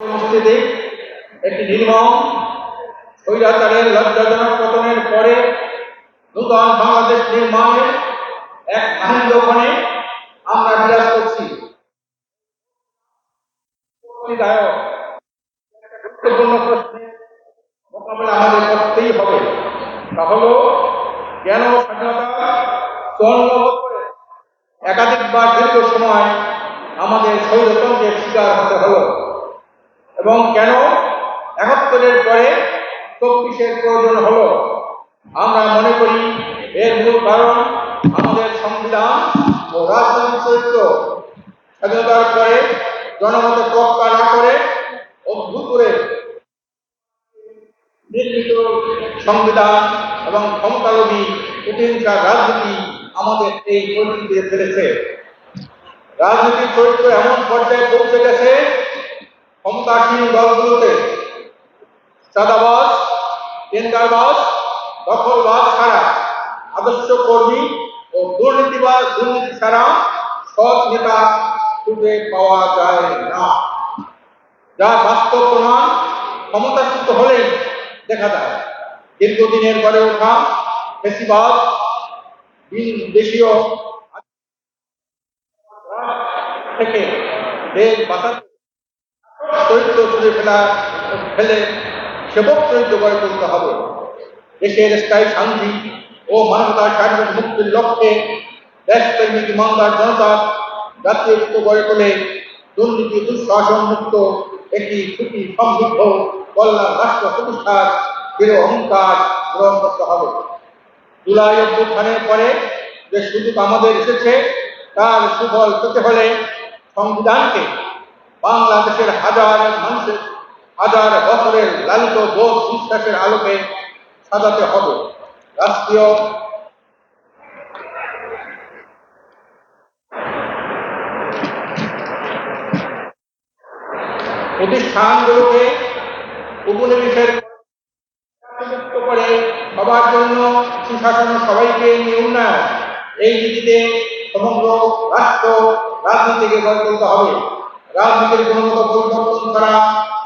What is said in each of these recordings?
উপস্থিতি, একটি নির্মম স্বৈরাচারের লজ্জাজনক পতনের পরে নূতন বাংলাদেশ নির্মাণের এক আনন্দক্ষণে আমরা বিরাজ করছি। গুরুত্বপূর্ণ প্রশ্নের মোকাবেলা আমাদের করতেই হবে। তা হলো, কেন স্বাধীনতা চুয়ান্ন বছরে একাধিকবার দীর্ঘ সময় আমাদের স্বৈরতন্ত্রের শিকার হতে হলো? এবং কেন? একাত্তরের পরে চব্বিশের প্রয়োজন হলো। আমরা মনে করি এর মূল কারণ আমাদের সংবিধান ও রাজনৈতিক চরিত্র। স্বাধীনতার পরে জনমতে তোয়াক্কা না করে অদ্ভুত করে নির্মিত সংবিধান এবং ক্ষমতালোভী প্রতিহিংসার রাজনীতি আমাদের এই পরিস্থিতিতে ফেলেছে রাজনীতির চরিত্র এমন পর্যায়ে পৌঁছে গেছে ক্ষমতাসীন দলগুলোতে চাঁদাবাজ টেন্ডারবাজ দখলবাজ ছাড়া আদর্শ কর্মী ও দুর্নীতিবাজ, দুর্নীতি ছাড়া সৎ নেতা খুঁজে পাওয়া যায় না। যার বাস্তব প্রমাণ, ক্ষমতাচ্যুত হলেই দেখা যায়। দীর্ঘদিনের গড়ে ওঠা বেশিবাদ দেশীয় থেকে দেশ বাঁচাতে চরিত্র ছুঁড়ে ফেলা, ফেলে সেবক চরিত্র গড়ে তুলতে হবে। দেশের স্থায়ী শান্তি ও মানবতার সার্বিক মুক্তির লক্ষ্যে দেশপ্রেমিক ইমানদার জনতা জাতীয় ঐক্য গড়ে তোলে। দুর্নীতি, দুঃশাসন মুক্ত একটি সুখী সমৃদ্ধ কল্যাণ রাষ্ট্র প্রতিষ্ঠার দৃঢ় অহংকার গ্রহণ করতে হবে। জুলাই অভ্যুত্থানের পরে যে সুযোগ আমাদের এসেছে, তার সুফল পেতে হলে সংবিধানকে বাংলাদেশের হাজার মানুষের, হাজার বছরের লালিত বোধ বিশ্বাসের আলোকে সাজাতে হবে। রাষ্ট্রীয় প্রতিষ্ঠানগুলোকে উপনিবেশের করে সবার জন্য সুশাসন সবাইকে নিয়ে উন্নয়ন, এই নীতিতে সমগ্র রাষ্ট্র রাজনীতিকে গড়ে তুলতে হবে। রাজনীতির গুণগত পরিবর্তন ছাড়া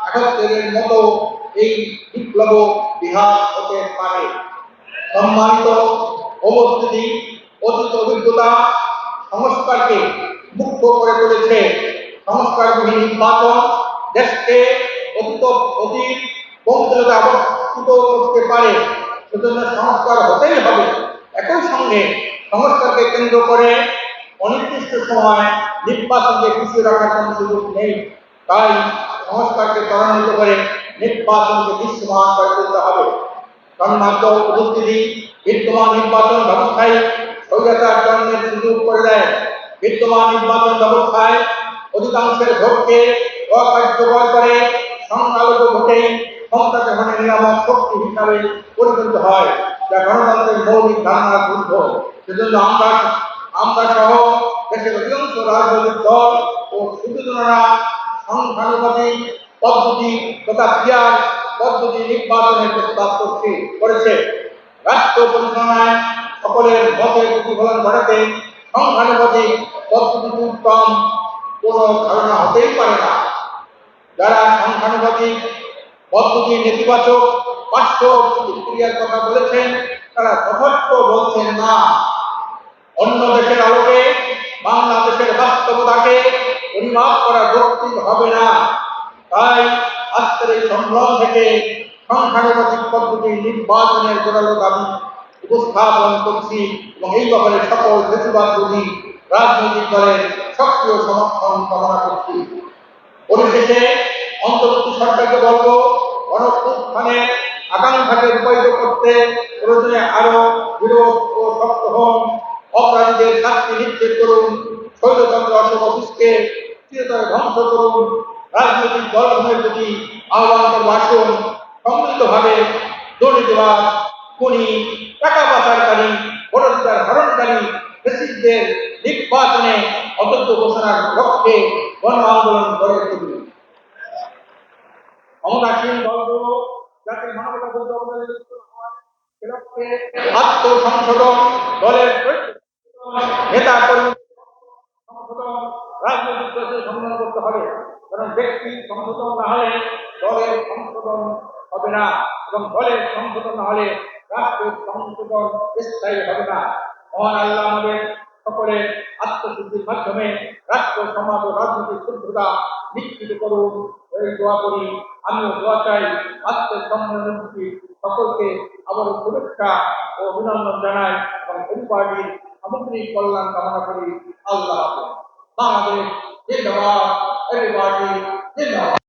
একাত্তরের মতো এই বিপ্লব বিহার হতে পারে। সম্মানিত উপস্থিতি অতীত অভিজ্ঞতা সংস্কারকে মুক্ত করে তুলেছে সংস্কারবিহীন নির্বাচন, দেশকে অতীত অতীত বঙ্কিলতা আবর্তিত করতে পারে। সেজন্য সংস্কার হতেই হবে। একই সঙ্গে সংস্কারকে কেন্দ্র করে সময় নির্বাচনকে পিছিয়ে রাখার কোনো সুযোগ নেই। তাই সংস্কারকে ত্বরান্বিত করে নির্বাচনকে দৃশ্যমান করে তুলতে হবে। সম্মানিত উপস্থিতি বিদ্যমান নির্বাচন ব্যবস্থায় স্বৈরাচার জন্মের সুযোগ করে দেয়। বিদ্যমান নির্বাচন ব্যবস্থায় অধিকাংশের ভোটকে অকার্যকর করে সংখ্যালঘু ভোটেই ক্ষমতা গ্রহণের নিরাপদ শক্তি হিসাবে পরিগণিত হয়, যা গণতন্ত্রের মৌলিক ধারণার বিরুদ্ধ সেজন্য আমরা আমরা সহ দেশের অধিকাংশ রাজনৈতিক দল ও সুবিধারা সংখ্যানুপাতিক পদ্ধতি তথা ক্রিয়ার পদ্ধতি নির্বাচনের প্রস্তাব করছে, করেছে। রাষ্ট্র পরিচালনায় সকলের মতের প্রতিফলন ঘটাতে সংখ্যানুপাতিক পদ্ধতি উত্তম কোনো ধারণা হতেই পারে না। যারা সংখ্যানুপাতিক পদ্ধতি নেতিবাচক, পার্শ্ব প্রতিক্রিয়ার কথা বলেছেন, তারা যথার্থ বলছেন না। অন্য দেশের আলোকে বাংলাদেশের বাস্তবতাকে পরিমাপ করা যৌক্তিক হবে না। তাই আজকের এই সংগ্রাম থেকে সংখ্যানুপাতিক পদ্ধতি নির্বাচনের জোরালো দাবি উপস্থাপন করছি এবং এই ব্যাপারে সকল বেশিরভাগী রাজনৈতিক দলের সক্রিয় সমর্থন কামনা করছি। পরিশেষে অন্তর্বর্তী সরকারকে বলব গণপ্রস্থানের আকাঙ্ক্ষাকে রূপায়িত করতে প্রয়োজনে আরও দৃঢ় ও শক্ত হন। অপরাধীদের শাস্তি নিশ্চিত করুন শৈলতন্ত্র অশোক অফিসকে চিরতরে ধ্বংস করুন, রাজনৈতিক দলগুলোর প্রতি আহ্বান করব আসুন সম্মিলিতভাবে দুর্নীতিবাদ খুনি টাকা পাচারকারী ভোটাধিকার হরণকারী, ফেসিসদের নির্বাচনে অযোগ্য ঘোষণার লক্ষ্যে গণ আন্দোলন গড়ে তুলুন। ক্ষমতাসীন দলগুলো যাতে মানবতা হয়, সে লক্ষ্যে আত্মসংশোধন দলের নেতা রাজনৈতিক দলকে করতে হবে। কারণ ব্যক্তি সংশোধন না হলে দলের সংশোধন হবে না এবং দলের সংশোধন না হলে রাষ্ট্রের সংশোধন স্থায়ী হবে না। মহান আল্লাহ আমাদের সকলের আত্মশুদ্ধির মাধ্যমে রাষ্ট্র, সমাজ ও রাজনৈতিক শুদ্ধতা নিশ্চিত করুন। এই দোয়া করি, আমিও দোয়া চাই, আত্মের সম্মানমুখী সকলকে আবারও শুভেচ্ছা ও অভিনন্দন জানাই এবং পরিবারটির সামগ্রিক কল্যাণ কামনা করি আল্লাহ। বাংলাদেশ জিন্দাবাদ এভরিবডি জিন্দাবাদ